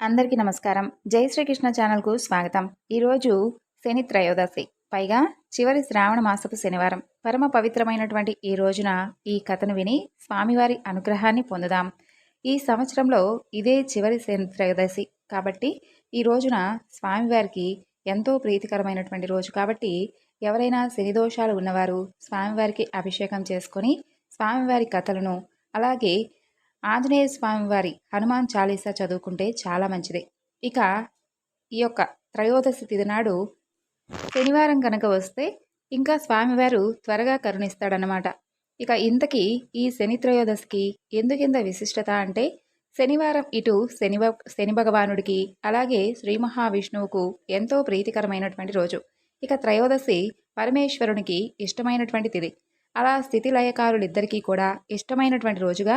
అందరికీ నమస్కారం. జై శ్రీకృష్ణ ఛానల్కు స్వాగతం. ఈరోజు శని త్రయోదశి. పైగా చివరి శ్రావణ మాసపు శనివారం. పరమ పవిత్రమైనటువంటి ఈ రోజున ఈ కథను విని స్వామివారి అనుగ్రహాన్ని పొందుదాం. ఈ సంవత్సరంలో ఇదే చివరి శని త్రయోదశి. కాబట్టి ఈ రోజున స్వామివారికి ఎంతో ప్రీతికరమైనటువంటి రోజు. కాబట్టి ఎవరైనా శని దోషాలు ఉన్నవారు స్వామివారికి అభిషేకం చేసుకొని స్వామివారి కథలను అలాగే ఆంజనేయ స్వామివారి హనుమాన్ చాలీసా చదువుకుంటే చాలా మంచిది. ఇక ఈ యొక్క త్రయోదశి తిథి నాడు శనివారం కనుక వస్తే ఇంకా స్వామివారు త్వరగా కరుణిస్తాడనమాట ఇక ఇంతకీ ఈ శని త్రయోదశికి ఎందుకింత విశిష్టత అంటే శనివారం ఇటు శని శని భగవానుడికి అలాగే శ్రీ మహావిష్ణువుకు ఎంతో ప్రీతికరమైనటువంటి రోజు. ఇక త్రయోదశి పరమేశ్వరునికి ఇష్టమైనటువంటి తిది అలా స్థితి లయకారులిద్దరికీ కూడా ఇష్టమైనటువంటి రోజుగా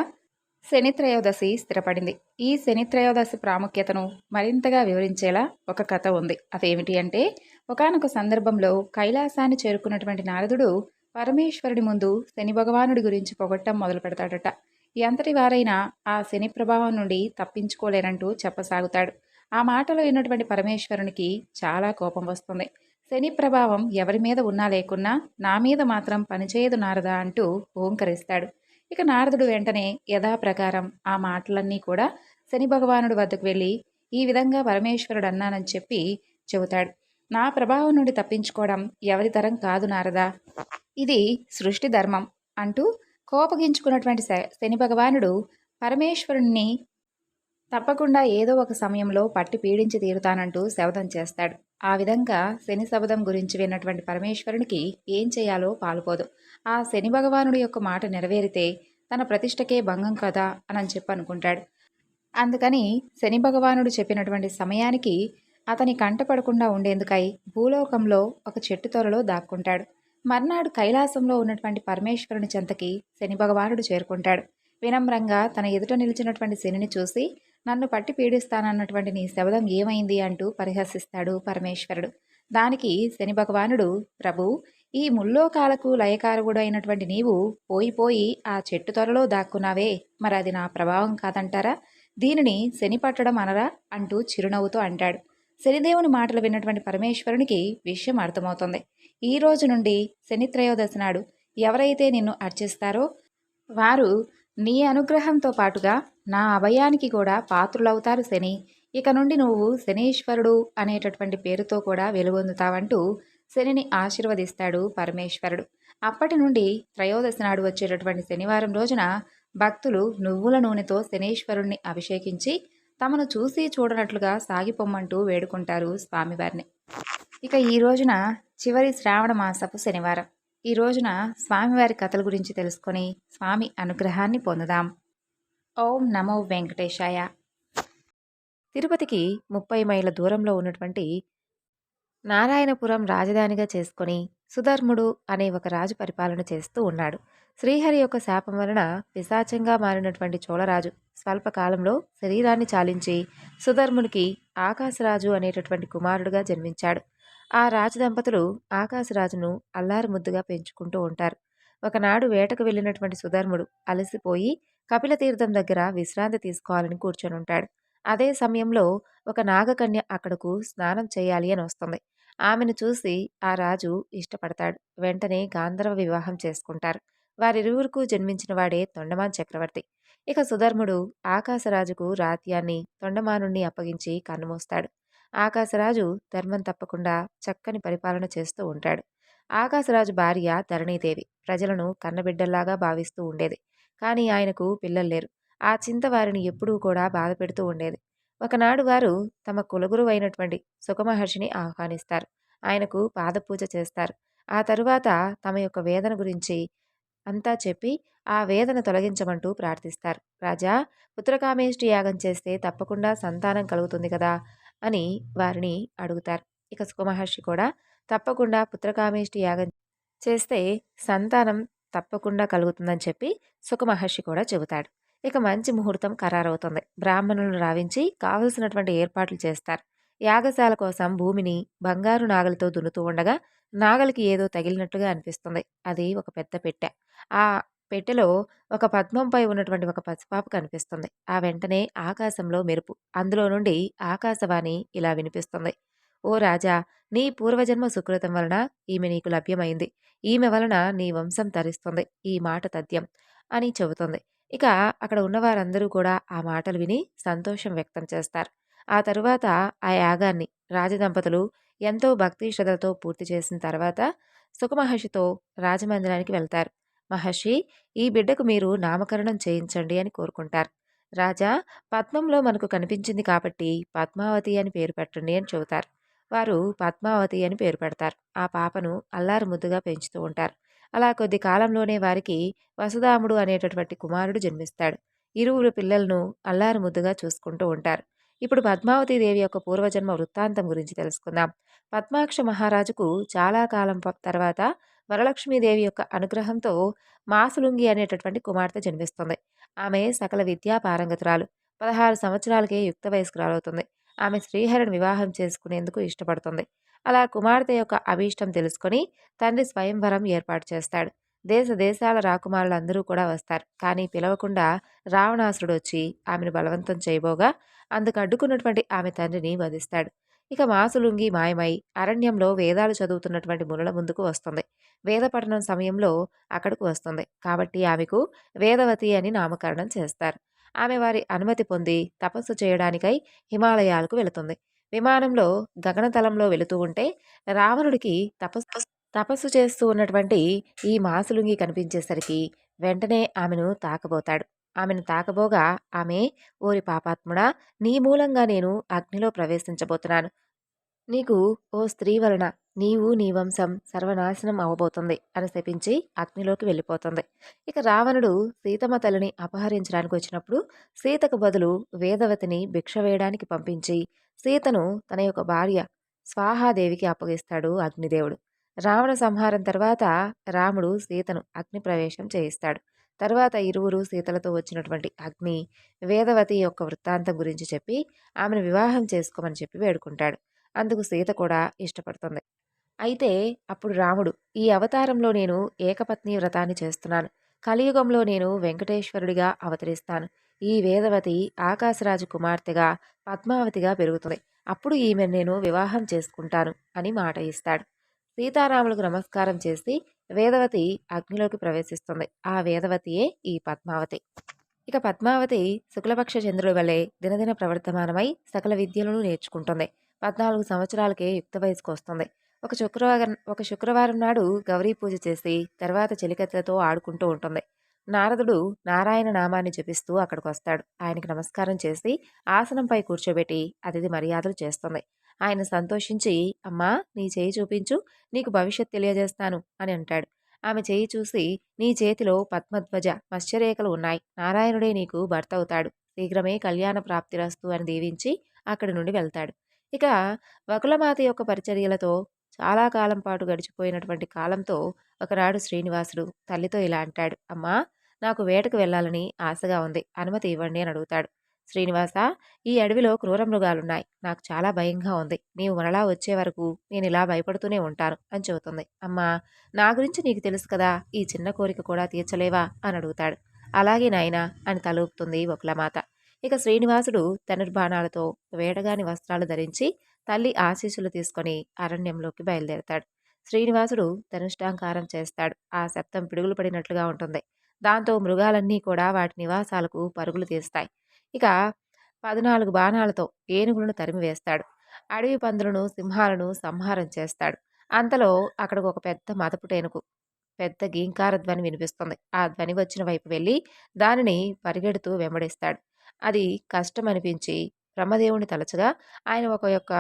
శనిత్రయోదశి స్థిరపడింది. ఈ శనిత్రయోదశి ప్రాముఖ్యతను మరింతగా వివరించేలా ఒక కథ ఉంది. అదేమిటి అంటే ఒకనొక సందర్భంలో కైలాసాన్ని చేరుకున్నటువంటి నారదుడు పరమేశ్వరుడి ముందు శని భగవానుడి గురించి పొగట్టం మొదలు పెడతాడట. ఎంతటి వారైనా ఆ శని ప్రభావం నుండి తప్పించుకోలేరంటూ చెప్పసాగుతాడు. ఆ మాటలు విన్నటువంటి పరమేశ్వరునికి చాలా కోపం వస్తుంది. శని ప్రభావం ఎవరి మీద ఉన్నా లేకున్నా నా మీద మాత్రం పనిచేయదు నారదా అంటూ ఓంకరిస్తాడు. ఇక నారదుడు వెంటనే యథాప్రకారం ఆ మాటలన్నీ కూడా శని భగవానుడి వద్దకు వెళ్ళి ఈ విధంగా పరమేశ్వరుడు అన్నానని చెప్పి చెబుతాడు. నా ప్రభావం నుండి తప్పించుకోవడం ఎవరి తరం కాదు నారదా. ఇది సృష్టి ధర్మం అంటూ కోపగించుకున్నటువంటి శని భగవానుడు పరమేశ్వరుణ్ణి తప్పకుండా ఏదో ఒక సమయంలో పట్టి పీడించి తీరుతానంటూ శవదం చేస్తాడు. ఆ విధంగా శని శబదం గురించి విన్నటువంటి పరమేశ్వరునికి ఏం చేయాలో పాలుపోదు. ఆ శని భగవానుడి యొక్క మాట నెరవేరితే తన ప్రతిష్టకే భంగం కదా అని చెప్పి అనుకుంటాడు. అందుకని శని భగవానుడు చెప్పినటువంటి సమయానికి అతని కంటపడకుండా ఉండేందుకై భూలోకంలో ఒక చెట్టు త్వరలో దాక్కుంటాడు. మర్నాడు కైలాసంలో ఉన్నటువంటి పరమేశ్వరుని చెంతకి శని భగవానుడు చేరుకుంటాడు. వినమ్రంగా తన ఎదుట నిలిచినటువంటి శనిని చూసి నన్ను పట్టి పీడిస్తానన్నటువంటి నీ శబదం ఏమైంది అంటూ పరిహసిస్తాడు పరమేశ్వరుడు. దానికి శని భగవానుడు ప్రభు ఈ ముల్లోకాలకు లయకారకుడు అయినటువంటి నీవు పోయిపోయి ఆ చెట్టు త్వరలో దాక్కున్నావే. మరి అది నా ప్రభావం కాదంటారా? దీనిని శని పట్టడం అనరా? అంటూ చిరునవ్వుతో అంటాడు. శనిదేవుని మాటలు విన్నటువంటి పరమేశ్వరునికి విషయం అర్థమవుతుంది. ఈ రోజు నుండి శనిత్రయోదశి నాడు ఎవరైతే నిన్ను అర్చిస్తారో వారు నీ అనుగ్రహంతో పాటుగా నా అభయానికి కూడా పాత్రులవుతారు శని. ఇక నుండి నువ్వు శనీశ్వరుడు అనేటటువంటి పేరుతో కూడా వెలుగొందుతావంటూ శనిని ఆశీర్వదిస్తాడు పరమేశ్వరుడు. అప్పటి నుండి త్రయోదశి నాడు వచ్చేటటువంటి శనివారం రోజున భక్తులు నువ్వుల నూనెతో శనీశ్వరుణ్ణి అభిషేకించి తమను చూసి చూడనట్లుగా సాగిపోమ్మంటూ వేడుకుంటారు స్వామివారిని. ఇక ఈ రోజున చివరి శ్రావణ మాసపు శనివారం. ఈ రోజున స్వామివారి కథల గురించి తెలుసుకొని స్వామి అనుగ్రహాన్ని పొందుదాం. ఓం నమో వెంకటేశాయ. తిరుపతికి ముప్పై మైళ్ళ దూరంలో ఉన్నటువంటి నారాయణపురం రాజధానిగా చేసుకొని సుధర్ముడు అనే ఒక రాజు పరిపాలన చేస్తూ ఉన్నాడు. శ్రీహరి యొక్క శాపం వలన పిశాచంగా మారినటువంటి చోళరాజు స్వల్పకాలంలో శరీరాన్ని చాలించి సుధర్మునికి ఆకాశరాజు అనేటటువంటి కుమారుడుగా జన్మించాడు. ఆ రాజు దంపతులు ఆకాశరాజును అల్లారు ముద్దుగా పెంచుకుంటూ ఉంటారు. ఒకనాడు వేటకు వెళ్ళినటువంటి సుధర్ముడు అలసిపోయి కపిలతీర్థం దగ్గర విశ్రాంతి తీసుకోవాలని కూర్చొని ఉంటాడు. అదే సమయంలో ఒక నాగకన్య అక్కడకు స్నానం చేయాలి అని వస్తుంది. ఆమెను చూసి ఆ రాజు ఇష్టపడతాడు. వెంటనే గాంధర్వ వివాహం చేసుకుంటారు. వారిరువురుకు జన్మించిన వాడే తొండమాన్ చక్రవర్తి. ఇక సుధర్ముడు ఆకాశరాజుకు రాత్యాన్ని తొండమానుణ్ణి అప్పగించి కన్నుమూస్తాడు. ఆకాశరాజు ధర్మం తప్పకుండా చక్కని పరిపాలన చేస్తూ ఉంటాడు. ఆకాశరాజు భార్య ధరణీదేవి ప్రజలను కన్నబిడ్డల్లాగా భావిస్తూ ఉండేది. కానీ ఆయనకు పిల్లలు లేరు. ఆ చింత వారిని ఎప్పుడూ కూడా బాధ పెడుతూ ఉండేది. ఒకనాడు వారు తమ కులగురు అయినటువంటి సుఖమహర్షిని ఆహ్వానిస్తారు. ఆయనకు పాదపూజ చేస్తారు. ఆ తరువాత తమ యొక్క వేదన గురించి అంతా చెప్పి ఆ వేదన తొలగించమంటూ ప్రార్థిస్తారు. రాజా పుత్రకామేష్టి యాగం చేస్తే తప్పకుండా సంతానం కలుగుతుంది కదా. అని వారిని అడుగుతారు. ఇక సుఖమహర్షి కూడా తప్పకుండా పుత్రకామేష్టి యాగం చేస్తే సంతానం తప్పకుండా కలుగుతుందని చెప్పి సుఖమహర్షి కూడా చెబుతాడు. ఇక మంచి ముహూర్తం ఖరారవుతుంది. బ్రాహ్మణులను రావించి కావలసినటువంటి ఏర్పాట్లు చేస్తారు. యాగశాల కోసం భూమిని బంగారు నాగలితో దున్నుతూ ఉండగా నాగలికి ఏదో తగిలినట్టుగా అనిపిస్తుంది. అది ఒక పెద్ద పెట్టె. ఆ పెట్టెలో ఒక పద్మంపై ఉన్నటువంటి ఒక పసిపాప కనిపిస్తుంది. ఆ వెంటనే ఆకాశంలో మెరుపు. అందులో నుండి ఆకాశవాణి ఇలా వినిపిస్తుంది. ఓ రాజా నీ పూర్వజన్మ సుకృతం వలన ఈమె నీకు లభ్యమైంది. ఈమె వలన నీ వంశం తరిస్తుంది. ఈ మాట తథ్యం అని చెబుతుంది. ఇక అక్కడ ఉన్నవారందరూ కూడా ఆ మాటలు విని సంతోషం వ్యక్తం చేస్తారు. ఆ తరువాత ఆ యాగాన్ని రాజదంపతులు ఎంతో భక్తి శ్రద్ధలతో పూర్తి చేసిన తర్వాత సుఖమహర్షితో రాజమందిరానికి వెళ్తారు. మహర్షి ఈ బిడ్డకు మీరు నామకరణం చేయించండి అని కోరుకుంటారు. రాజా పద్మంలో మనకు కనిపించింది కాబట్టి పద్మావతి అని పేరు పెట్టండి అని చెబుతారు. వారు పద్మావతి అని పేరు పెడతారు. ఆ పాపను అల్లారు ముద్దుగా పెంచుతూ ఉంటారు. అలా కొద్ది కాలంలోనే వారికి వసుదాముడు అనేటటువంటి కుమారుడు జన్మిస్తాడు. ఇరువురు పిల్లలను అల్లారు ముద్దుగా చూసుకుంటూ ఉంటారు. ఇప్పుడు పద్మావతి దేవి యొక్క పూర్వజన్మ వృత్తాంతం గురించి తెలుసుకుందాం. పద్మాక్ష మహారాజుకు చాలా కాలం తర్వాత వరలక్ష్మీదేవి యొక్క అనుగ్రహంతో మాసులుంగి అనేటటువంటి కుమార్తె జన్మిస్తుంది. ఆమె సకల విద్యా పారంగతురాలు. పదహారు సంవత్సరాలకే యుక్త వయస్కురాలవుతుంది. ఆమె శ్రీహరిని వివాహం చేసుకునేందుకు ఇష్టపడుతుంది. అలా కుమార్తె యొక్క అభీష్టం తెలుసుకొని తండ్రి స్వయంవరం ఏర్పాటు చేస్తాడు. దేశ దేశాల రాకుమారులందరూ కూడా వస్తారు. కానీ పిలవకుండా రావణాసురుడు వచ్చి ఆమెను బలవంతం చేయబోగా అందుకు అడ్డుకున్నటువంటి ఆమె తండ్రిని వధిస్తాడు. ఇక మాసులుంగి మాయమై అరణ్యంలో వేదాలు చదువుతున్నటువంటి మునుల ముందుకు వస్తుంది. వేద పఠనం సమయంలో అక్కడికి వస్తుంది. కాబట్టి ఆమెకు వేదవతి అని నామకరణం చేస్తారు. ఆమె వారి అనుమతి పొంది తపస్సు చేయడానికై హిమాలయాలకు వెళుతుంది. విమానంలో గగనతలంలో వెళుతూ ఉంటే రావణుడికి తపస్సు తపస్సు చేస్తూ ఉన్నటువంటి ఈ మాసులుంగి కనిపించేసరికి వెంటనే ఆమెను తాకబోతాడు. ఆమెను తాకబోగా ఆమె ఓరి పాపాత్ముడా నీ మూలంగా నేను అగ్నిలో ప్రవేశించబోతున్నాను. నీకు ఓ స్త్రీ వలన నీవు నీ వంశం సర్వనాశనం అవబోతుంది అని శపించి అగ్నిలోకి వెళ్ళిపోతుంది. ఇక రావణుడు సీతమ్మ తల్లిని అపహరించడానికి వచ్చినప్పుడు సీతకు బదులు వేదవతిని భిక్ష వేయడానికి పంపించి సీతను తన యొక్క భార్య స్వాహాదేవికి అప్పగిస్తాడు అగ్నిదేవుడు. రావణ సంహారం తర్వాత రాముడు సీతను అగ్ని ప్రవేశం చేయిస్తాడు. తర్వాత ఇరువురు సీతలతో వచ్చినటువంటి అగ్ని వేదవతి యొక్క వృత్తాంతం గురించి చెప్పి ఆమెను వివాహం చేసుకోమని చెప్పి వేడుకుంటాడు. అందుకు సీత కూడా ఇష్టపడుతుంది. అయితే అప్పుడు రాముడు ఈ అవతారంలో నేను ఏకపత్ని వ్రతాన్ని చేస్తున్నాను. కలియుగంలో నేను వెంకటేశ్వరుడిగా అవతరిస్తాను. ఈ వేదవతి ఆకాశరాజు కుమార్తెగా పద్మావతిగా పెరుగుతుంది. అప్పుడు ఈమె నేను వివాహం చేసుకుంటాను అని మాట ఇస్తాడు. సీతారాములకు నమస్కారం చేసి వేదవతి అగ్నిలోకి ప్రవేశిస్తుంది. ఆ వేదవతియే ఈ పద్మావతి. ఇక పద్మావతి శుక్లపక్ష చంద్రుడి వలె దినదిన ప్రవర్తమానమై సకల విద్యలను నేర్చుకుంటుంది. పద్నాలుగు సంవత్సరాలకే యుక్త వయసుకు వస్తుంది. ఒక శుక్రవారం ఒక శుక్రవారం నాడు గౌరీ పూజ చేసి తర్వాత చెలికత్తెలతో ఆడుకుంటూ ఉంటుంది. నారదుడు నారాయణ నామాన్ని జపిస్తూ అక్కడికి వస్తాడు. ఆయనకి నమస్కారం చేసి ఆసనంపై కూర్చోబెట్టి అతిథి మర్యాదలు చేస్తుంది. ఆయన సంతోషించి అమ్మా నీ చేయి చూపించు నీకు భవిష్యత్ తెలియజేస్తాను అని అంటాడు. ఆమె చేయి చూసి నీ చేతిలో పద్మధ్వజ మత్స్యరేఖలు ఉన్నాయి. నారాయణుడే నీకు భర్త అవుతాడు. శీఘ్రమే కళ్యాణ ప్రాప్తిరస్తు అని దీవించి అక్కడి నుండి వెళ్తాడు. ఇక వకులమాత యొక్క పరిచర్యలతో చాలా కాలం పాటు గడిచిపోయినటువంటి కాలంతో ఒకనాడు శ్రీనివాసుడు తల్లితో ఇలా అంటాడు అమ్మా నాకు వేటకు వెళ్ళాలని ఆశగా ఉంది. అనుమతి ఇవ్వండి అని అడుగుతాడు. శ్రీనివాస ఈ అడవిలో క్రూర మృగాలున్నాయి. నాకు చాలా భయంగా ఉంది. నీవు మరలా వచ్చే వరకు నేను ఇలా భయపడుతూనే ఉంటాను అని చెబుతుంది. అమ్మా నా గురించి నీకు తెలుసు కదా ఈ చిన్న కోరిక కూడా తీర్చలేవా? అని అడుగుతాడు. అలాగే నాయనా అని తలూపుతుంది ఒకలమాత ఇక శ్రీనివాసుడు ధనుర్బాణాలతో వేడగాని వస్త్రాలు ధరించి తల్లి ఆశీస్సులు తీసుకొని అరణ్యంలోకి బయలుదేరతాడు. శ్రీనివాసుడు ధనుష్టాంకారం చేస్తాడు. ఆ శబ్దం పిడుగులు పడినట్లుగా ఉంటుంది. దాంతో మృగాలన్నీ కూడా వాటి నివాసాలకు పరుగులు తీస్తాయి. ఇక పద్నాలుగు బాణాలతో ఏనుగులను తరిమివేస్తాడు. అడవి పందులను సింహాలను సంహారం చేస్తాడు. అంతలో అక్కడికి ఒక పెద్ద మదపుటేనుకు పెద్ద గీంకార ధ్వని వినిపిస్తుంది. ఆ ధ్వని వచ్చిన వైపు వెళ్ళి దానిని పరిగెడుతూ వెంబడిస్తాడు. అది కష్టం అనిపించి బ్రహ్మదేవుని తలచగా ఆయన ఒక యొక్క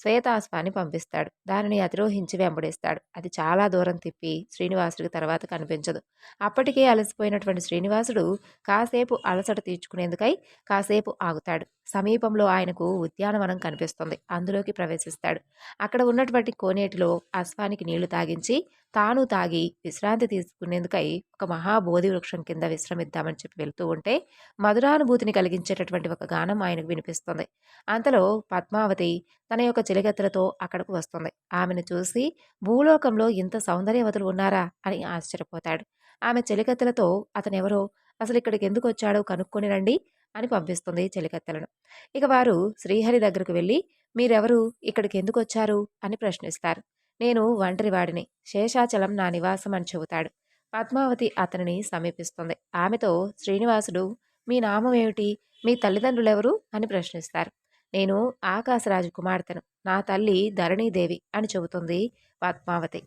శ్వేతాశ్వాన్ని పంపిస్తాడు. దానిని అధిరోహించి వెంబడిస్తాడు. అది చాలా దూరం తిప్పి శ్రీనివాసుడికి తర్వాత కనిపించదు. అప్పటికే అలసిపోయినటువంటి శ్రీనివాసుడు కాసేపు అలసట తీర్చుకునేందుకై కాసేపు ఆగుతాడు. సమీపంలో ఆయనకు ఉద్యానవనం కనిపిస్తుంది. అందులోకి ప్రవేశిస్తాడు. అక్కడ ఉన్నటువంటి కోనేటిలో అశ్వానికి నీళ్ళు తాగించి తాను తాగి విశ్రాంతి తీసుకునేందుకై ఒక మహాబోధి వృక్షం కింద విశ్రమిద్దామని చెప్పి వెళ్తూ ఉంటే మధురానుభూతిని కలిగించేటటువంటి ఒక గానం ఆయనకు వినిపిస్తుంది. అంతలో పద్మావతి తన యొక్క చిలగత్తెలతో అక్కడకు వస్తుంది. ఆమెను చూసి భూలోకంలో ఇంత సౌందర్యవతులు ఉన్నారా? అని ఆశ్చర్యపోతాడు. ఆమె చెలికత్తెలతో అతనెవరో? అసలు ఇక్కడికి ఎందుకు వచ్చాడో కనుక్కొని రండి అని పంపిస్తుంది చెలికత్తెలను. ఇక వారు శ్రీహరి దగ్గరకు వెళ్ళి మీరెవరు? ఇక్కడికి ఎందుకు వచ్చారు? అని ప్రశ్నిస్తారు. నేను ఒంటరివాడిని శేషాచలం నా నివాసం అని చెబుతాడు. పద్మావతి అతనిని సమీపిస్తుంది. ఆమెతో శ్రీనివాసుడు మీ నామం ఏమిటి? మీ తల్లిదండ్రులెవరు? అని ప్రశ్నిస్తారు. నేను ఆకాశరాజు కుమార్తెను. నా తల్లి ధరణీదేవి అని చెబుతుంది పద్మావతి.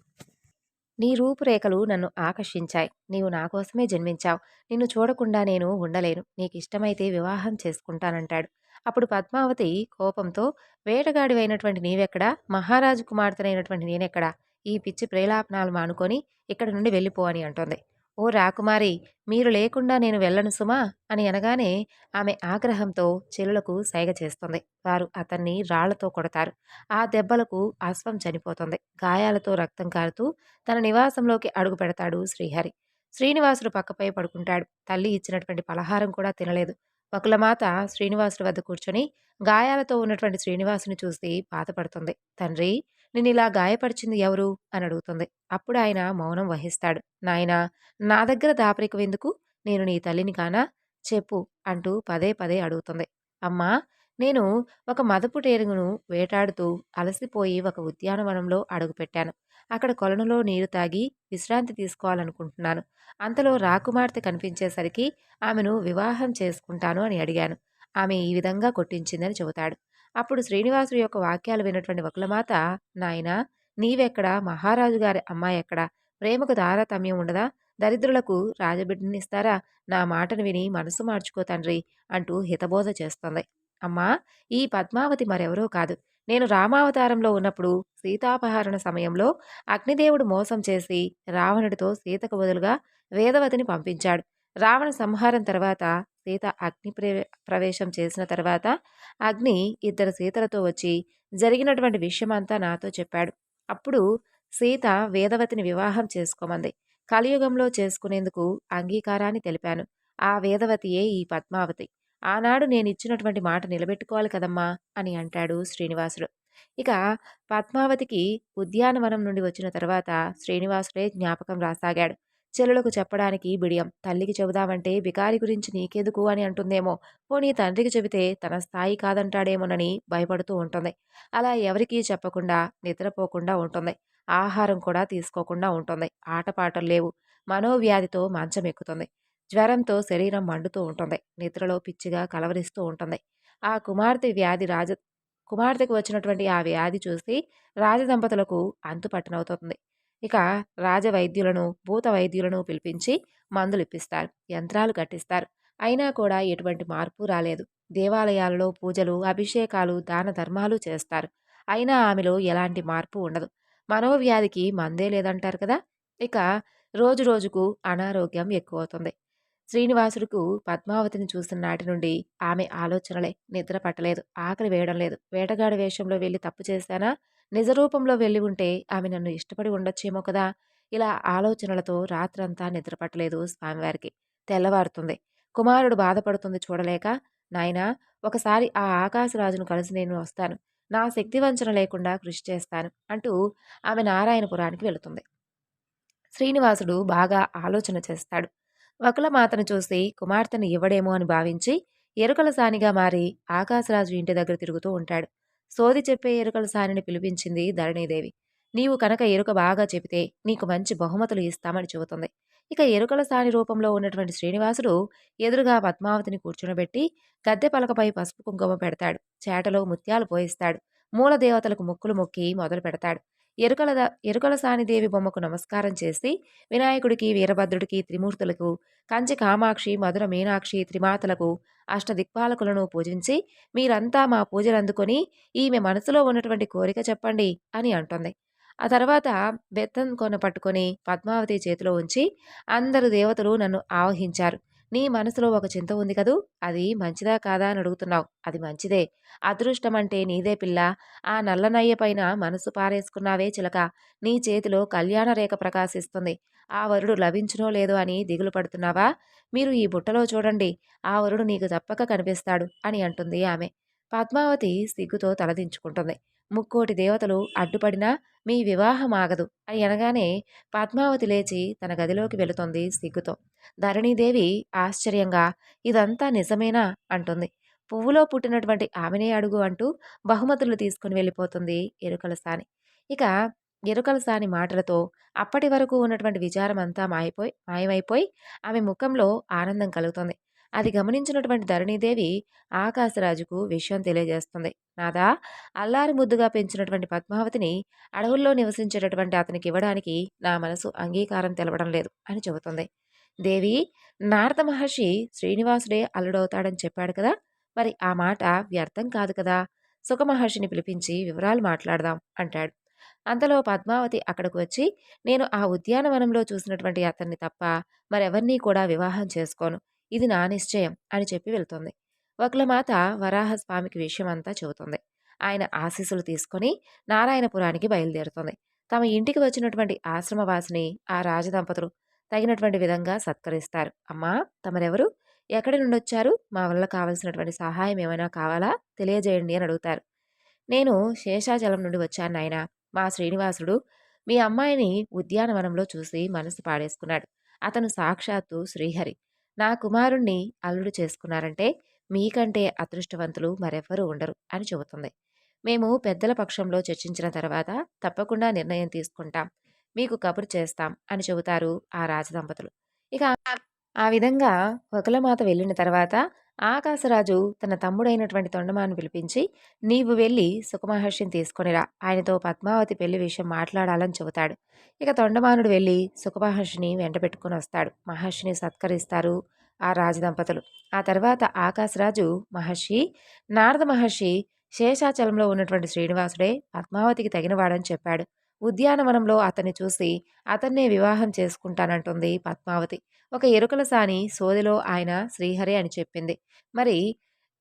నీ రూపురేఖలు నన్ను ఆకర్షించాయి. నీవు నా కోసమే జన్మించావు. నిన్ను చూడకుండా నేను ఉండలేను. నీకు ఇష్టమైతే వివాహం చేసుకుంటానంటాడు. అప్పుడు పద్మావతి కోపంతో వేటగాడివైనటువంటి నీవెక్కడా? మహారాజు కుమార్తెనైనటువంటి నేనెక్కడా? ఈ పిచ్చి ప్రేలాపనాలు మానుకొని ఇక్కడి నుండి వెళ్ళిపో అని అంటోంది. ఓ రాకుమారి మీరు లేకుండా నేను వెళ్ళను సుమా అని అనగానే ఆమె ఆగ్రహంతో చెల్లులకు సైగ చేస్తుంది. వారు అతన్ని రాళ్ళతో కొడతారు. ఆ దెబ్బలకు అశ్వం చనిపోతుంది. గాయాలతో రక్తం కారుతూ తన నివాసంలోకి అడుగు పెడతాడు శ్రీహరి. శ్రీనివాసుడు పక్కపై పడుకుంటాడు. తల్లి ఇచ్చినటువంటి పలహారం కూడా తినలేదు. వకులమాత శ్రీనివాసుడి వద్ద కూర్చొని గాయాలతో ఉన్నటువంటి శ్రీనివాసుని చూసి బాధపడుతుంది. తండ్రి నేను ఇలా గాయపరిచింది ఎవరు అని అడుగుతుంది. అప్పుడు ఆయన మౌనం వహిస్తాడు. నాయన నా దగ్గర దాపరికం ఎందుకు? నేను నీ తల్లిని కానా? చెప్పు అంటూ పదే పదే అడుగుతుంది. అమ్మా నేను ఒక మదపు టేరుగును వేటాడుతూ అలసిపోయి ఒక ఉద్యానవనంలో అడుగుపెట్టాను. అక్కడ కొలనులో నీరు తాగి విశ్రాంతి తీసుకోవాలనుకుంటున్నాను. అంతలో రాకుమార్తె కనిపించేసరికి ఆమెను వివాహం చేసుకుంటాను అని అడిగాను. ఆమె ఈ విధంగా కొట్టించిందని చెబుతాడు. అప్పుడు శ్రీనివాసుడి యొక్క వాక్యాలు విన్నటువంటి వకులమాత నాయనా నీవెక్కడా? మహారాజు గారి అమ్మాయి ఎక్కడా? ప్రేమకు తారతమ్యం ఉండదా? దరిద్రులకు రాజబిడ్డనిస్తారా? నా మాటను విని మనసు మార్చుకో తండ్రి అంటూ హితబోధ చేస్తుంది. అమ్మా ఈ పద్మావతి మరెవరో కాదు. నేను రామావతారంలో ఉన్నప్పుడు సీతాపహరణ సమయంలో అగ్నిదేవుడు మోసం చేసి రావణుడితో సీతకు బదులుగా వేదవతిని పంపించాడు. రావణ సంహారం తర్వాత సీత అగ్ని ప్రవేశం చేసిన తర్వాత అగ్ని ఇద్దరు సీతలతో వచ్చి జరిగినటువంటి విషయమంతా నాతో చెప్పాడు. అప్పుడు సీత వేదవతిని వివాహం చేసుకోమంది. కలియుగంలో చేసుకునేందుకు అంగీకారాన్ని తెలిపాను. ఆ వేదవతియే ఈ పద్మావతి. ఆనాడు నేను ఇచ్చినటువంటి మాట నిలబెట్టుకోవాలి కదమ్మా అని అంటాడు శ్రీనివాసుడు. ఇక పద్మావతికి ఉద్యానవనం నుండి వచ్చిన తర్వాత శ్రీనివాసుడే జ్ఞాపకం రాసాగాడు. చెల్లెలకు చెప్పడానికి బిడియం తల్లికి చెబుదామంటే బికారి గురించి నీకెందుకు అని అంటుందేమో పోనీ తండ్రికి చెబితే తన స్థాయి కాదంటాడేమోనని భయపడుతూ ఉంటుంది. అలా ఎవరికీ చెప్పకుండా నిద్రపోకుండా ఉంటుంది. ఆహారం కూడా తీసుకోకుండా ఉంటుంది. ఆటపాటలు లేవు. మనోవ్యాధితో మంచం ఎక్కుతుంది జ్వరంతో శరీరం మండుతూ ఉంటుంది. నిద్రలో పిచ్చిగా కలవరిస్తూ ఉంటుంది. ఆ కుమార్తె వ్యాధి రాజ కుమార్తెకు వచ్చినటువంటి ఆ వ్యాధి చూసి రాజదంపతులకు అంతుపట్టనవుతుంది ఇక రాజవైద్యులను భూత వైద్యులను పిలిపించి మందులు ఇప్పిస్తారు. యంత్రాలు కట్టిస్తారు. అయినా కూడా ఎటువంటి మార్పు రాలేదు. దేవాలయాలలో పూజలు అభిషేకాలు దాన ధర్మాలు చేస్తారు. అయినా ఆమెలో ఎలాంటి మార్పు ఉండదు. మనోవ్యాధికి మందే లేదంటారు కదా! ఇక రోజు రోజుకు అనారోగ్యం ఎక్కువవుతుంది. శ్రీనివాసుడుకు పద్మావతిని చూసిన నాటి నుండి ఆమె ఆలోచనలే నిద్ర పట్టలేదు ఆకలి వేయడం లేదు. వేటగాడి వేషంలో వెళ్ళి తప్పు చేశానా? నిజరూపంలో వెళ్ళి ఉంటే ఆమె నన్ను ఇష్టపడి ఉండొచ్చేమో కదా? ఇలా ఆలోచనలతో రాత్రంతా నిద్రపట్టలేదు స్వామివారికి. తెల్లవారుతుంది. కుమారుడు బాధపడుతుంది చూడలేక నాయనా ఒకసారి ఆ ఆకాశరాజును కలిసి నేను వస్తాను. నా శక్తివంచన లేకుండా కృషి చేస్తాను అంటూ ఆమె నారాయణపురానికి వెళుతుంది. శ్రీనివాసుడు బాగా ఆలోచన చేస్తాడు. వకులమాతను చూసి కుమార్తెను ఇవ్వడేమో అని భావించి ఎరుకల సానిగా మారి ఆకాశరాజు ఇంటి దగ్గర తిరుగుతూ ఉంటాడు. సోది చెప్పే ఎరుకల సానిని పిలిపించింది ధరణీదేవి. నీవు కనుక ఎరుక బాగా చెబితే నీకు మంచి బహుమతులు ఇస్తామని చెబుతుంది. ఇక ఎరుకల సాని రూపంలో ఉన్నటువంటి శ్రీనివాసుడు ఎదురుగా పద్మావతిని కూర్చునబెట్టి గద్దె పలకపై పసుపు కుంకుమ పెడతాడు. చేటలో ముత్యాలు పోయిస్తాడు. మూల దేవతలకు ముక్కులు మొక్కి మొదలు పెడతాడు. ఎరుకల ఎరుకల సానిదేవి బొమ్మకు నమస్కారం చేసి వినాయకుడికి వీరభద్రుడికి త్రిమూర్తులకు కంచి కామాక్షి మధుర మీనాక్షి త్రిమాతలకు అష్టదిక్పాలకులను పూజించి మీరంతా మా పూజలు అందుకొని ఈమె మనసులో ఉన్నటువంటి కోరిక చెప్పండి అని అంటుంది. ఆ తర్వాత బెత్తం కొన పట్టుకొని పద్మావతి చేతిలో ఉంచి అందరు దేవతలు నన్ను ఆవహించారు. నీ మనసులో ఒక చింత ఉంది కదూ? అది మంచిదా కాదా అని అడుగుతున్నావు. అది మంచిదే. అదృష్టం అంటే నీదే పిల్ల. ఆ నల్లనయ్య పైన మనసు పారేసుకున్నావే చిలక. నీ చేతిలో కళ్యాణ రేఖ ప్రకాశిస్తుంది. ఆ వరుడు లభించునో లేదో అని దిగులు పడుతున్నావా? మీరు ఈ బుట్టలో చూడండి. ఆ వరుడు నీకు తప్పక కనిపిస్తాడు అని అంటుంది ఆమె. పద్మావతి సిగ్గుతో తలదించుకుంటుంది. ముక్కోటి దేవతలు అడ్డుపడినా మీ వివాహం ఆగదు అని అనగానే పద్మావతి లేచి తన గదిలోకి వెళుతుంది సిగ్గుతో. ధరణీదేవి ఆశ్చర్యంగా ఇదంతా నిజమేనా? అంటుంది. పువ్వులో పుట్టినటువంటి ఆమెనే అడుగు అంటూ బహుమతులు తీసుకుని వెళ్ళిపోతుంది ఎరుకల సాని ఇక ఎరుకల సాని మాటలతో అప్పటి వరకు ఉన్నటువంటి విచారం అంతా మాయపోయి మాయమైపోయి ఆమె ముఖంలో ఆనందం కలుగుతుంది. అది గమనించినటువంటి ధరణీదేవి ఆకాశరాజుకు విషయం తెలియజేస్తుంది. నాదా అల్లారి ముద్దుగా పెంచినటువంటి పద్మావతిని అడవుల్లో నివసించేటటువంటి అతనికి ఇవ్వడానికి నా మనసు అంగీకారం తెలవడం లేదు అని చెబుతుంది. దేవి నారద మహర్షి శ్రీనివాసుడే అల్లుడవుతాడని చెప్పాడు కదా! మరి ఆ మాట వ్యర్థం కాదు కదా! సుఖమహర్షిని పిలిపించి వివరాలు మాట్లాడదాం అంటాడు. అంతలో పద్మావతి అక్కడికి వచ్చి నేను ఆ ఉద్యానవనంలో చూసినటువంటి అతన్ని తప్ప మరెవరినీ కూడా వివాహం చేసుకోను. ఇది నా నిశ్చయం అని చెప్పి వెళ్తుంది. వకులమాత వరాహస్వామికి విషయం అంతా చెబుతుంది. ఆయన ఆశీస్సులు తీసుకొని నారాయణపురానికి బయలుదేరుతుంది. తమ ఇంటికి వచ్చినటువంటి ఆశ్రమవాసిని ఆ రాజదంపతులు తగినటువంటి విధంగా సత్కరిస్తారు. అమ్మా తమరెవరు? ఎక్కడి నుండి వచ్చారు మా వల్ల కావలసినటువంటి సహాయం ఏమైనా కావాలా? తెలియజేయండి అని అడుగుతారు. నేను శేషాచలం నుండి వచ్చాను నాయన. మా శ్రీనివాసుడు మీ అమ్మాయిని ఉద్యానవనంలో చూసి మనసు పాడేసుకున్నాడు. అతను సాక్షాత్తు శ్రీహరి. నా కుమారుణ్ణి అల్లుడు చేసుకున్నారంటే మీకంటే అదృష్టవంతులు మరెవ్వరూ ఉండరు అని చెబుతుంది. మేము పెద్దల పక్షంలో చర్చించిన తర్వాత తప్పకుండా నిర్ణయం తీసుకుంటాం. మీకు కబురు చేస్తాం అని చెబుతారు ఆ రాజదంపతులు. ఇక ఆ విధంగా ఒకలమాత వెళ్ళిన తర్వాత ఆకాశరాజు తన తమ్ముడైనటువంటి తొండమాను పిలిపించి నీవు వెళ్ళి సుఖమహర్షిని తీసుకొనిరా ఆయనతో పద్మావతి పెళ్ళి విషయం మాట్లాడాలని చెబుతాడు. ఇక తొండమానుడు వెళ్ళి సుఖమహర్షిని వెంటబెట్టుకుని వస్తాడు. మహర్షిని సత్కరిస్తారు ఆ రాజదంపతులు. ఆ తర్వాత ఆకాశరాజు మహర్షి నారద మహర్షి శేషాచలంలో ఉన్నటువంటి శ్రీనివాసుడే పద్మావతికి తగినవాడని చెప్పాడు. ఉద్యానవనంలో అతన్ని చూసి అతన్నే వివాహం చేసుకుంటానంటుంది పద్మావతి. ఒక ఎరుకల సాని సోదిలో ఆయన శ్రీహరి అని చెప్పింది. మరి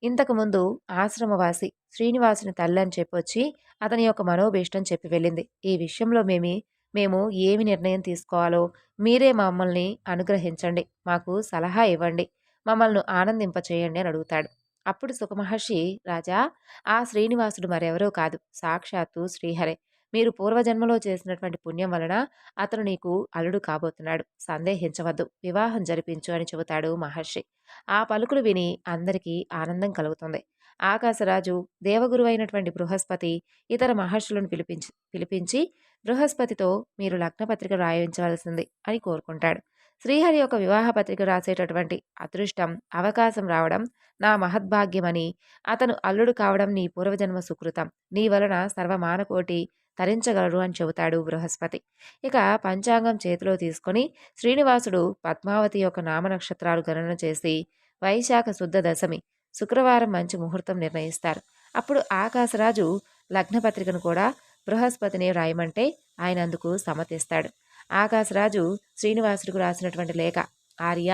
ఇంతకుముందు ఆశ్రమవాసి శ్రీనివాసుని తల్లి అని చెప్పొచ్చి అతని యొక్క మనోభీష్టం చెప్పి వెళ్ళింది. ఈ విషయంలో మేమి మేము ఏమి నిర్ణయం తీసుకోవాలో మీరే మమ్మల్ని అనుగ్రహించండి. మాకు సలహా ఇవ్వండి. మమ్మల్ని ఆనందింపచేయండి అని అడుగుతాడు. అప్పుడు సుఖమహర్షి రాజా ఆ శ్రీనివాసుడు మరెవరో కాదు. సాక్షాత్తు శ్రీహరే. మీరు పూర్వజన్మలో చేసినటువంటి పుణ్యం వలన అతను నీకు అల్లుడు కాబోతున్నాడు. సందేహించవద్దు. వివాహం జరిపించు అని చెబుతాడు మహర్షి. ఆ పలుకులు విని అందరికీ ఆనందం కలుగుతుంది. ఆకాశరాజు దేవగురువైనటువంటి బృహస్పతి ఇతర మహర్షులను పిలిపించి పిలిపించి బృహస్పతితో మీరు లగ్నపత్రిక రాయించవలసింది అని కోరుకుంటాడు. శ్రీహరి యొక్క వివాహ పత్రిక రాసేటటువంటి అదృష్టం అవకాశం రావడం నా మహద్భాగ్యమని అతను అల్లుడు కావడం నీ పూర్వజన్మ సుకృతం. నీ వలన సర్వమానకోటి తరించగలరు అని చెబుతాడు బృహస్పతి. ఇక పంచాంగం చేతిలో తీసుకొని శ్రీనివాసుడు పద్మావతి యొక్క నామ నక్షత్రాలు గణన చేసి వైశాఖ శుద్ధ దశమి శుక్రవారం మంచి ముహూర్తం నిర్ణయిస్తారు. అప్పుడు ఆకాశరాజు లగ్నపత్రికను కూడా బృహస్పతిని రాయమంటే ఆయన అందుకు సమ్మతిస్తాడు. ఆకాశరాజు శ్రీనివాసుడికి రాసినటువంటి లేఖ ఆర్య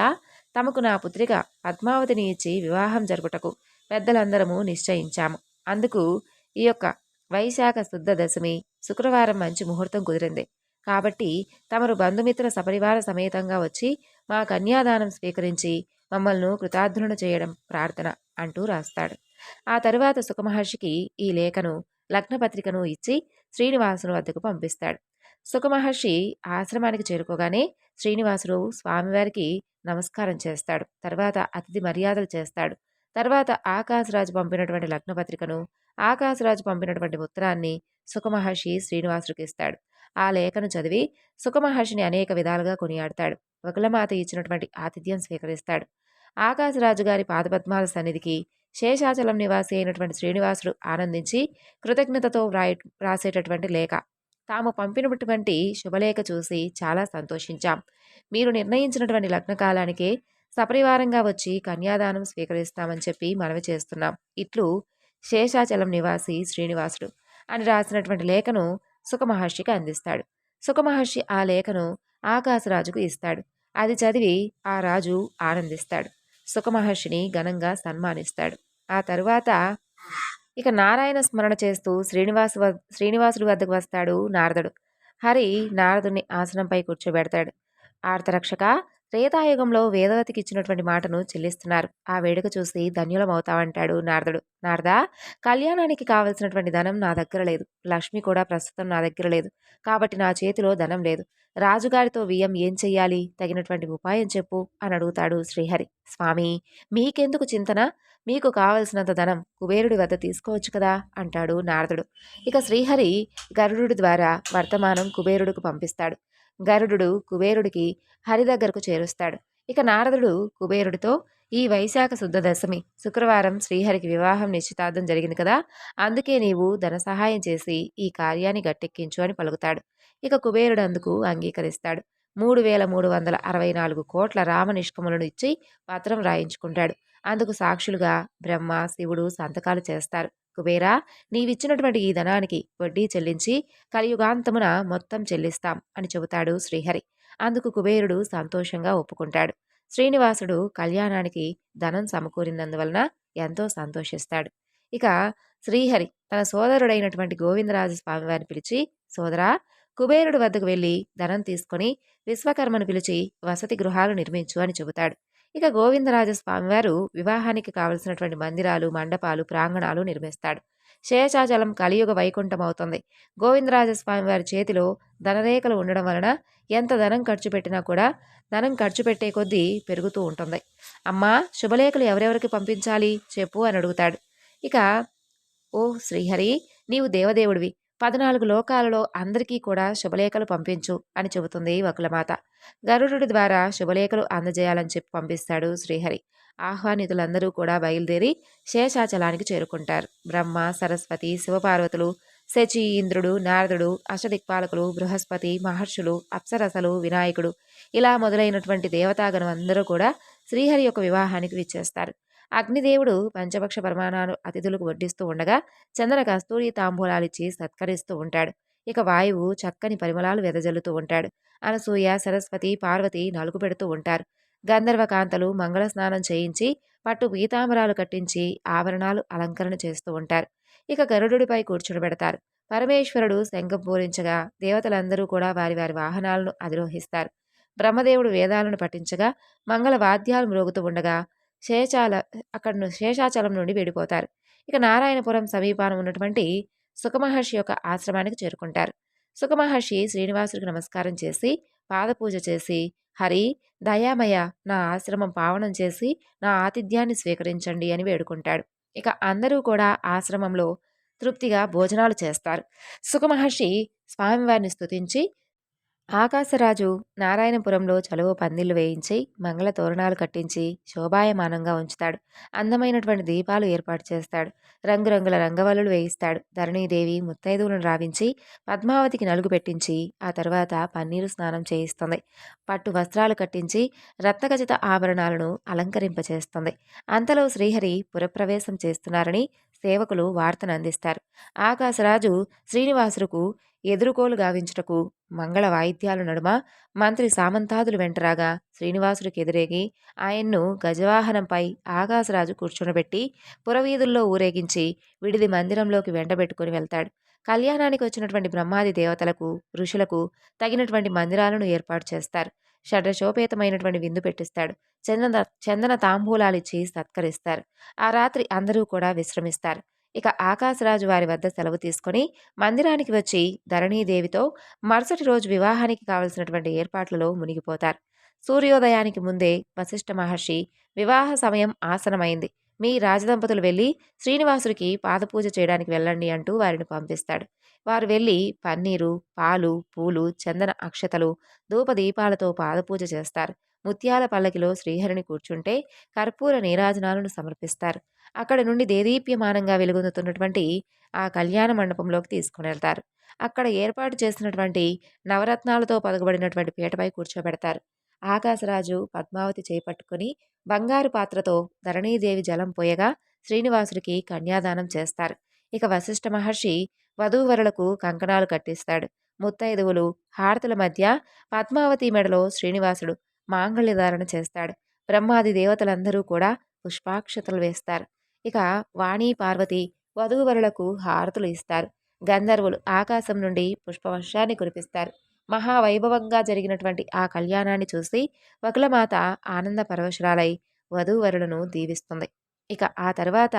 తమకు నా పుత్రిక పద్మావతిని ఇచ్చి వివాహం జరుపుటకు పెద్దలందరము నిశ్చయించాము. అందుకు ఈ యొక్క వైశాఖ శుద్ధ దశమి శుక్రవారం మంచి ముహూర్తం కుదిరింది. కాబట్టి తమరు బంధుమిత్ర సపరివార సమేతంగా వచ్చి మా కన్యాదానం స్వీకరించి మమ్మల్ని కృతార్థులను చేయడం ప్రార్థన అంటూ రాస్తాడు. ఆ తరువాత సుఖమహర్షికి ఈ లేఖను లగ్నపత్రికను ఇచ్చి శ్రీనివాసుని వద్దకు పంపిస్తాడు. సుఖమహర్షి ఆశ్రమానికి చేరుకోగానే శ్రీనివాసుడు స్వామివారికి నమస్కారం చేస్తాడు. తర్వాత అతిథి మర్యాదలు చేస్తాడు. తర్వాత ఆకాశరాజు పంపినటువంటి లగ్నపత్రికను ఆకాశరాజు పంపినటువంటి ఉత్తరాన్ని సుఖమహర్షి శ్రీనివాసుడికి ఇస్తాడు. ఆ లేఖను చదివి సుఖమహర్షిని అనేక విధాలుగా కొనియాడతాడు. వకులమాత ఇచ్చినటువంటి ఆతిథ్యం స్వీకరిస్తాడు. ఆకాశరాజు గారి పాదపద్మాల సన్నిధికి శేషాచలం నివాసి అయినటువంటి శ్రీనివాసుడు ఆనందించి కృతజ్ఞతతో వ్రాయ రాసేటటువంటి లేఖ. తాము పంపినటువంటి శుభలేఖ చూసి చాలా సంతోషించాం. మీరు నిర్ణయించినటువంటి లగ్నకాలానికే సపరివారంగా వచ్చి కన్యాదానం స్వీకరిస్తామని చెప్పి మనవి చేస్తున్నాం. ఇట్లు శేషాచలం నివాసి శ్రీనివాసుడు అని రాసినటువంటి లేఖను సుఖమహర్షికి అందిస్తాడు. సుఖమహర్షి ఆ లేఖను ఆకాశరాజుకు ఇస్తాడు. అది చదివి ఆ రాజు ఆనందిస్తాడు. సుఖమహర్షిని ఘనంగా సన్మానిస్తాడు. ఆ తరువాత ఇక నారాయణ స్మరణ చేస్తూ శ్రీనివాసు శ్రీనివాసుడి వద్దకు వస్తాడు నారదుడు. హరి నారదుని ఆసనంపై కూర్చోబెడతాడు. ఆర్తరక్షక త్రేతాయుగంలో వేదవతికి ఇచ్చినటువంటి మాటను చెల్లిస్తున్నారు. ఆ వేడుక చూసి ధన్యులమవుతావంటాడు నారదుడు. నారదా కళ్యాణానికి కావలసినటువంటి ధనం నా దగ్గర లేదు. లక్ష్మి కూడా ప్రస్తుతం నా దగ్గర లేదు. కాబట్టి నా చేతిలో ధనం లేదు. రాజుగారితో బియ్యం ఏం చెయ్యాలి? తగినటువంటి ఉపాయం చెప్పు అని అడుగుతాడు శ్రీహరి. స్వామి మీకెందుకు చింతన? మీకు కావలసినంత ధనం కుబేరుడి వద్ద తీసుకోవచ్చు కదా అంటాడు నారదుడు. ఇక శ్రీహరి గరుడు ద్వారా వర్తమానం కుబేరుడికి పంపిస్తాడు. గరుడు కుబేరుడికి హరి దగ్గరకు చేరుస్తాడు. ఇక నారదుడు కుబేరుడితో ఈ వైశాఖ శుద్ధ దశమి. శుక్రవారం శ్రీహరికి వివాహం నిశ్చితార్థం జరిగింది కదా? అందుకే నీవు ధన సహాయం చేసి ఈ కార్యాన్ని గట్టెక్కించు అని పలుకుతాడు. ఇక కుబేరుడు అందుకు అంగీకరిస్తాడు. మూడు వేల మూడు వందల అరవై నాలుగు కోట్ల రామ నిష్కములను ఇచ్చి పత్రం రాయించుకుంటాడు. అందుకు సాక్షులుగా బ్రహ్మ శివుడు సంతకాలు చేస్తారు. కుబేరా నీవిచ్చినటువంటి ఈ ధనానికి వడ్డీ చెల్లించి కలియుగాంతమున మొత్తం చెల్లిస్తాం అని చెబుతాడు శ్రీహరి. అందుకు కుబేరుడు సంతోషంగా ఒప్పుకుంటాడు. శ్రీనివాసుడు కళ్యాణానికి ధనం సమకూరినందువలన ఎంతో సంతోషిస్తాడు. ఇక శ్రీహరి తన సోదరుడైనటువంటి గోవిందరాజు స్వామివారిని పిలిచి సోదరా కుబేరుడి వద్దకు వెళ్ళి ధనం తీసుకొని విశ్వకర్మను పిలిచి వసతి గృహాలు నిర్మించు అని చెబుతాడు. ఇక గోవిందరాజ స్వామివారు వివాహానికి కావలసినటువంటి మందిరాలు మండపాలు ప్రాంగణాలు నిర్మిస్తాడు. శేషాచలం కలియుగ వైకుంఠం అవుతుంది గోవిందరాజ స్వామివారి చేతిలో ధనరేఖలు ఉండడం వలన ఎంత ధనం ఖర్చు పెట్టినా కూడా ధనం ఖర్చు పెట్టే కొద్దీ పెరుగుతూ ఉంటుంది. అమ్మా శుభలేఖలు ఎవరెవరికి పంపించాలి? చెప్పు అని అడుగుతాడు. ఇక ఓ శ్రీహరి నీవు దేవదేవుడివి. పద్నాలుగు లోకాలలో అందరికీ కూడా శుభలేఖలు పంపించు అని చెబుతుంది వకులమాత. గరుడు ద్వారా శుభలేఖలు అందజేయాలని చెప్పి పంపిస్తాడు శ్రీహరి. ఆహ్వానితులందరూ కూడా బయలుదేరి శేషాచలానికి చేరుకుంటారు. బ్రహ్మ సరస్వతి శివపార్వతులు శచి ఇంద్రుడు నారదుడు అష్టదిక్పాలకులు బృహస్పతి మహర్షులు అప్సరసలు వినాయకుడు ఇలా మొదలైనటువంటి దేవతాగణం అందరూ కూడా శ్రీహరి యొక్క వివాహానికి విచ్చేస్తారు. అగ్నిదేవుడు పంచభక్ష పరమాణాలు అతిథులకు వడ్డిస్తూ ఉండగా చందన కస్తూరి తాంబూలాలిచ్చి సత్కరిస్తూ ఉంటాడు. ఇక వాయువు చక్కని పరిమళాలు వెదజల్లుతూ ఉంటాడు. అనసూయ సరస్వతి పార్వతి నలుగు పెడుతూ ఉంటారు. గంధర్వకాంతలు మంగళ స్నానం చేయించి పట్టు పీతాంబరాలు కట్టించి ఆభరణాలు అలంకరణ చేస్తూ ఉంటారు. ఇక గరుడుపై కూర్చునిబెడతారు పరమేశ్వరుడు శంఖం పూరించగా దేవతలందరూ కూడా వారి వారి వాహనాలను అధిరోహిస్తారు. బ్రహ్మదేవుడు వేదాలను పఠించగా మంగళ వాద్యాలు మ్రోగుతూ ఉండగా శేషాల అక్కడ శేషాచలం నుండి విడిపోతారు. ఇక నారాయణపురం సమీపాన ఉన్నటువంటి సుఖమహర్షి యొక్క ఆశ్రమానికి చేరుకుంటారు. సుఖమహర్షి శ్రీనివాసుడికి నమస్కారం చేసి పాదపూజ చేసి హరి దయామయ నా ఆశ్రమం పావనం చేసి నా ఆతిథ్యాన్ని స్వీకరించండి అని వేడుకుంటాడు. ఇక అందరూ కూడా ఆశ్రమంలో తృప్తిగా భోజనాలు చేస్తారు. సుఖమహర్షి స్వామివారిని స్తుతించి ఆకాశరాజు నారాయణపురంలో చలువ పందిళ్ళు వేయించి మంగళ తోరణాలు కట్టించి శోభాయమానంగా ఉంచుతాడు. అందమైనటువంటి దీపాలు ఏర్పాటు చేస్తాడు. రంగురంగుల రంగవల్లులు వేయిస్తాడు. ధరణీదేవి ముత్తైదువులను రావించి పద్మావతికి నలుగు పెట్టించి ఆ తర్వాత పన్నీరు స్నానం చేయిస్తుంది. పట్టు వస్త్రాలు కట్టించి రత్నగజిత ఆభరణాలను అలంకరింపచేస్తుంది. అంతలో శ్రీహరి పురప్రవేశం చేస్తున్నారని సేవకులు వార్తను అందిస్తారు ఆకాశరాజు శ్రీనివాసులకు ఎదురుకోలు గావించుటకు మంగళ వాయిద్యాల నడుమ మంత్రి సామంతాదులు వెంటరాగా శ్రీనివాసుడికి ఎదురేగి ఆయన్ను గజవాహనంపై ఆకాశరాజు కూర్చునబెట్టి పురవీధుల్లో ఊరేగించి విడిది మందిరంలోకి వెంటబెట్టుకుని వెళ్తాడు. కళ్యాణానికి వచ్చినటువంటి బ్రహ్మాది దేవతలకు ఋషులకు తగినటువంటి మందిరాలను ఏర్పాటు చేస్తారు. షడ్రశోపేతమైనటువంటి విందు పెట్టిస్తాడు. చందన చందన తాంబూలాలిచ్చి సత్కరిస్తారు. ఆ రాత్రి అందరూ కూడా విశ్రమిస్తారు. ఇక ఆకాశరాజు వారి వద్ద సెలవు తీసుకొని మందిరానికి వచ్చి ధరణీదేవితో మరుసటి రోజు వివాహానికి కావలసినటువంటి ఏర్పాట్లలో మునిగిపోతారు. సూర్యోదయానికి ముందే వశిష్ఠ మహర్షి వివాహ సమయం ఆసనమైంది. మీ రాజదంపతులు వెళ్ళి శ్రీనివాసుడికి పాదపూజ చేయడానికి వెళ్ళండి అంటూ వారిని పంపిస్తాడు. వారు వెళ్ళి పన్నీరు పాలు పూలు చందన అక్షతలు ధూపదీపాలతో పాదపూజ చేస్తారు. ముత్యాల పల్లకిలో శ్రీహరిని కూర్చుంటే కర్పూర నీరాజనాలను సమర్పిస్తారు. అక్కడ నుండి దేదీప్యమానంగా వెలుగొందుతున్నటువంటి ఆ కళ్యాణ మండపంలోకి తీసుకుని వెళ్తారు. అక్కడ ఏర్పాటు చేసినటువంటి నవరత్నాలతో పదగబడినటువంటి పీటపై కూర్చోబెడతారు. ఆకాశరాజు పద్మావతి చేపట్టుకుని బంగారు పాత్రతో ధరణీదేవి జలం పోయగా శ్రీనివాసుడికి కన్యాదానం చేస్తారు. ఇక వశిష్ఠ మహర్షి వధూవరులకు కంకణాలు కట్టిస్తాడు. ముత్తైదువులు హారతుల మధ్య పద్మావతి మెడలో శ్రీనివాసుడు మాంగళ్యధారణ చేస్తాడు. బ్రహ్మాది దేవతలందరూ కూడా పుష్పాక్షతలు వేస్తారు. ఇక వాణి పార్వతి వధూవరులకు హారతులు ఇస్తారు. గంధర్వులు ఆకాశం నుండి పుష్పవర్షాన్ని కురిపిస్తారు. మహావైభవంగా జరిగినటువంటి ఆ కళ్యాణాన్ని చూసి వకులమాత ఆనంద పరవశురాలై వధూవరులను దీవిస్తుంది. ఇక ఆ తర్వాత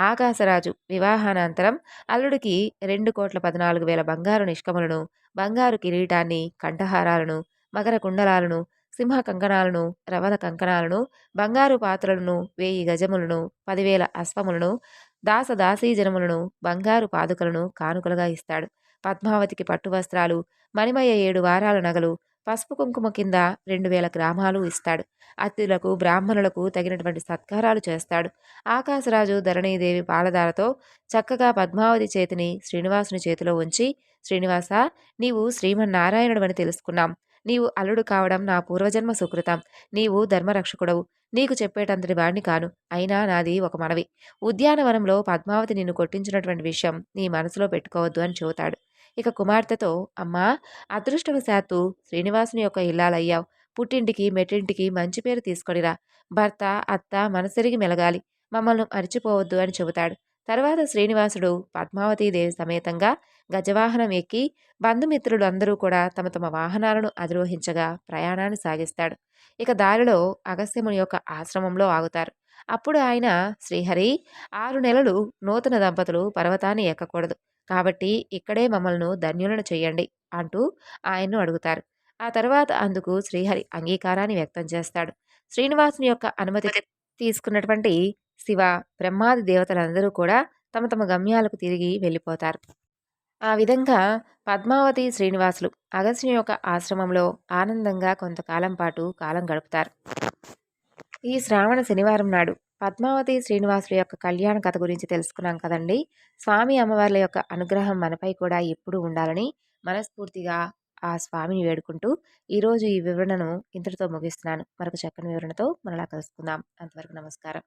ఆకాశరాజు వివాహానంతరం అల్లుడికి రెండు కోట్ల పద్నాలుగు వేల బంగారు నిష్కములను బంగారు కిరీటాన్ని కంఠహారాలను మకర కుండలాలను సింహ కంకణాలను రవద కంకణాలను బంగారు పాత్రలను వేయి గజములను పదివేల అశ్వములను దాస దాసీజనములను బంగారు పాదుకలను కానుకలుగా ఇస్తాడు. పద్మావతికి పట్టు వస్త్రాలు మణిమయ ఏడు వారాల నగలు పసుపు కుంకుమ కింద రెండు వేల గ్రామాలు ఇస్తాడు. అతిథులకు బ్రాహ్మణులకు తగినటువంటి సత్కారాలు చేస్తాడు. ఆకాశరాజు ధరణీదేవి పాలధారతో చక్కగా పద్మావతి చేతిని శ్రీనివాసుని చేతిలో ఉంచి శ్రీనివాస నీవు శ్రీమన్నారాయణుడు అని తెలుసుకున్నాం. నీవు అల్లుడు కావడం నా పూర్వజన్మ సుకృతం. నీవు ధర్మరక్షకుడవు. నీకు చెప్పేటంతటి వాడిని కాను. అయినా నాది ఒక మనవి. ఉద్యానవనంలో పద్మావతి నిన్ను కొట్టించినటువంటి విషయం నీ మనసులో పెట్టుకోవద్దు అని చెబుతాడు. ఇక కుమార్తెతో అమ్మా అదృష్టవశాత్తు శ్రీనివాసుని యొక్క ఇల్లాలయ్యావు. పుట్టింటికి మెట్టింటికి మంచి పేరు తీసుకొనిరా. భర్త అత్త మనసెరిగి మెలగాలి. మమ్మల్ని మరిచిపోవద్దు అని చెబుతాడు. తర్వాత శ్రీనివాసుడు పద్మావతీదేవి సమేతంగా గజవాహనం ఎక్కి బంధుమిత్రులు అందరూ కూడా తమ తమ వాహనాలను అధిరోహించగా ప్రయాణాన్ని సాగిస్తాడు. ఇక దారిలో అగస్త్యముని యొక్క ఆశ్రమంలో ఆగుతారు. అప్పుడు ఆయన శ్రీహరి ఆరు నెలలు నూతన దంపతులు పర్వతాన్ని ఎక్కకూడదు. కాబట్టి ఇక్కడే మమ్మల్ని ధన్యులను చేయండి అంటూ ఆయన్ను అడుగుతారు. ఆ తర్వాత అందుకు శ్రీహరి అంగీకారాన్ని వ్యక్తం చేస్తాడు. శ్రీనివాసుని యొక్క అనుమతి తీసుకున్నటువంటి శివ బ్రహ్మాది దేవతలందరూ కూడా తమ తమ గమ్యాలకు తిరిగి వెళ్ళిపోతారు. ఆ విధంగా పద్మావతి శ్రీనివాసులు అగస్త్యుని యొక్క ఆశ్రమంలో ఆనందంగా కొంతకాలం పాటు కాలం గడుపుతారు. ఈ శ్రావణ శనివారం నాడు పద్మావతి శ్రీనివాసుల యొక్క కళ్యాణ కథ గురించి తెలుసుకున్నాం కదండి. స్వామి అమ్మవార్ల యొక్క అనుగ్రహం మనపై కూడా ఎప్పుడూ ఉండాలని మనస్ఫూర్తిగా ఆ స్వామిని వేడుకుంటూ ఈరోజు ఈ వివరణను ఇంతటితో ముగిస్తున్నాను. మరొక చక్కని వివరణతో మనలా కలుసుకుందాం. అంతవరకు నమస్కారం.